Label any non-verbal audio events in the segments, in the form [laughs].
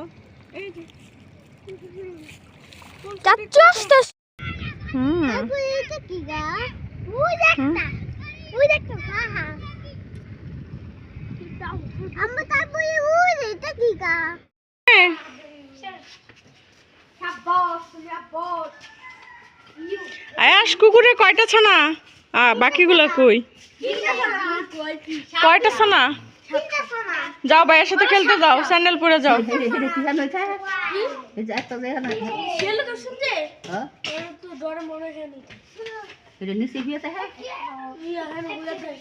নাও এই যে। চাচ্চু আসতে হুম। এটা কি গা? ওই দেখটা ওই দেখটা হ্যাঁ আমরা তারপরে ওই এটা কি গা? আয়াস কুকুরে কয়টা ছানা? বাকিগুলো কই? কয়টা ছানা? যাও ভাইয়ের সাথে খেলতে যাও স্যান্ডেল পরে যাও। আচ্ছা যাই।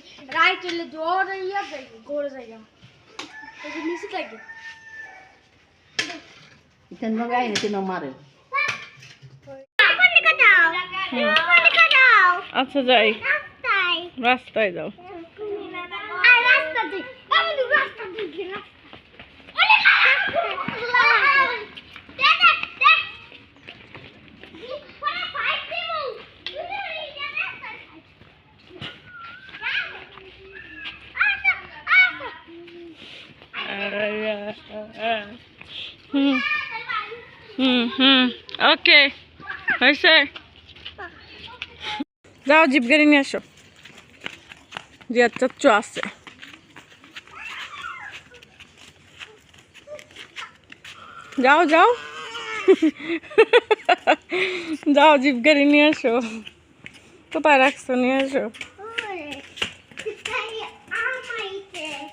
জোর ইয়া যাই ঘোরে যাই এই যে নিচে থাকে কোনে কাটাও কোনে কাটাও আচ্ছা যাই রাস্তায় রাস্তায় যাও আর রাস্তা দিয়ে আমি তো রাস্তা দিয়ে গেলাম হুম হুম হুম ওকে হয়েছে যাও, জিপ গাড়ি নিয়ে আসো। জিয়ার চাচ্চু আছে। যাও যাও। যাও, জিপ গাড়ি নিয়ে আসো। কোথায় রাখছো? নিয়ে আসো।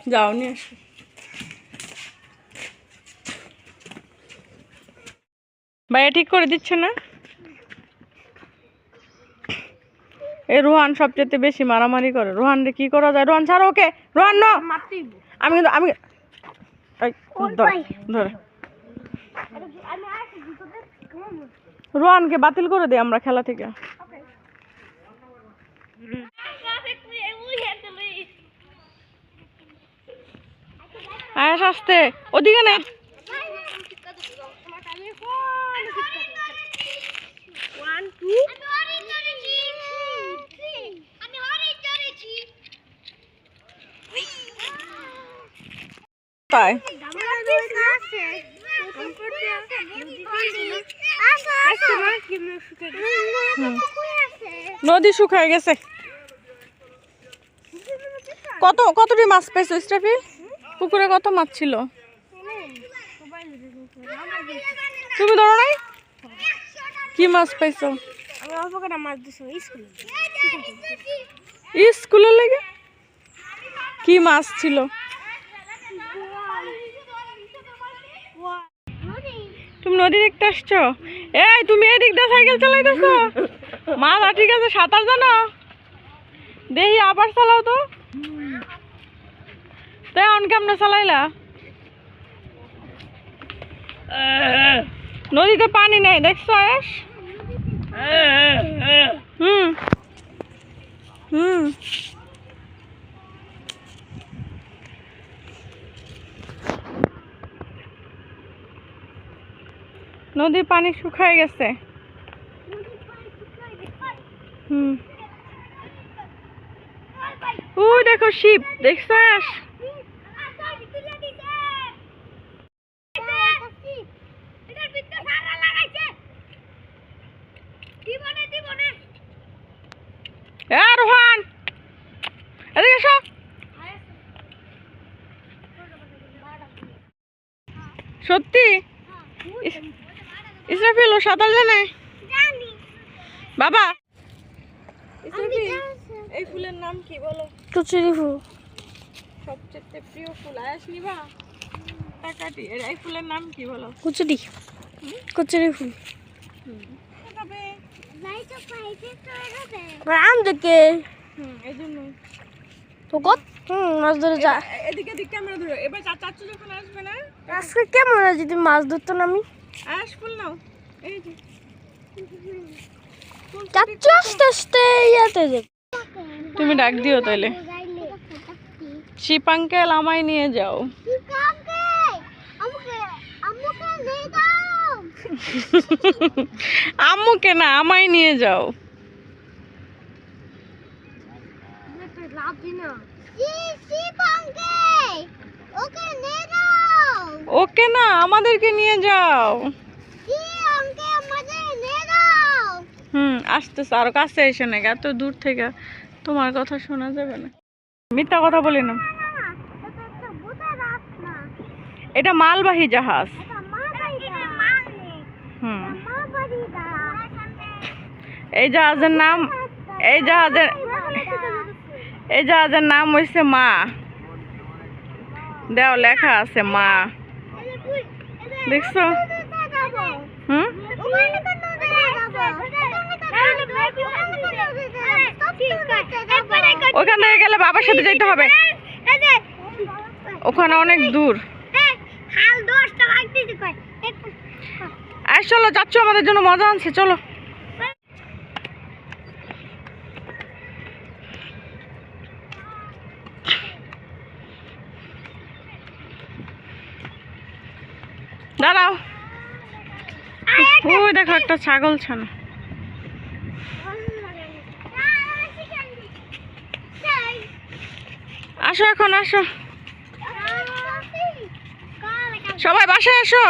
যাও, নিয়ে আসো। ভাইয়া ঠিক করে দিচ্ছে না? এই রোহান সবচেয়ে বেশি মারামারি করে। রোহান রে কি করা যায়? রোহান ছাড়ো ওকে। রোহান ন। আমি কিন্তু আমি ধর। রোহানকে বাতিল করে দিই আমরা খেলা থেকে। আয়াস আসতে। ওদিকে না। নদী শুকায় গেছে। কত কতটি মাছ পেয়েছ স্টাফি? পুকুরে কত মাছ ছিল? তুমি ধরো নাই? কি মাছ পাইছো মাছ স্কুলে লেগে? কি মাছ ছিল? তুমি নদী দেখতে আসছো? এই, তুমি এই দিক দিয়ে সাইকেল চালাইতেছো মাথা ঠিক আছে, সাঁতার জানো? দেখি আবার চালাও তো। তো, এখন কেমনে চালাইলা? নদীতে পানি নেই, দেখছ আয়াস? হুম হুম নদীর পানি শুকায় গেছে। হুম। ওই দেখো শিপ দেখছ আয়াস এ রোহান এদিকে এসো সত্যি? ইসরাফিল ও সাঁতার জানে? বাবা। এই ফুলের নাম কি বলো? কচুরি ফুল। সবচেয়ে প্রিয় ফুল আয়াস নিবা? টাকাটি এর এই ফুলের নাম কি বলো? কচুরি। কচুরি ফুল। তবে আম দেখে হুম এই জন্য তো কত হুম মাছ ধরে যা। এদিকে দিক ক্যামেরা ধরো। এবার চা যখন আসবে না? আজকে কেমন যদি মাছ ধরতো না আমি? আয়াস ফুল নাও। এই যে। চাচ্চু আস্তে আস্তে ইয়াতে যে তুমি ডাক দিও তাইলে। শিপাঙ্কেল আমায় নিয়ে যাও। আম্মুকে [laughs] না আমায় নিয়ে যাও। ওকে নে আমাদেরকে নিয়ে যাও। হুম আসতেছে আরও কাছে এসে নাকি এত দূর থেকে। তোমার কথা শোনা যাবে না। মিথ্যা কথা বলি না এটা মালবাহী জাহাজ। হুম। এই জাহাজের নাম এই জাহাজের এই জাহাজের নাম হইছে মা। দেও লেখা আছে মা। দেখছ হুম ওখান থেকে গেলে বাবার সাথে যেতে হবে ওখানে অনেক দূর আর চলো যাচ্ছ আমাদের জন্য মজা আনছে চলো দাঁড়াও। ওই দেখো একটা ছাগল ছানা। আসো এখন আসো। সবাই বাসায় আসো।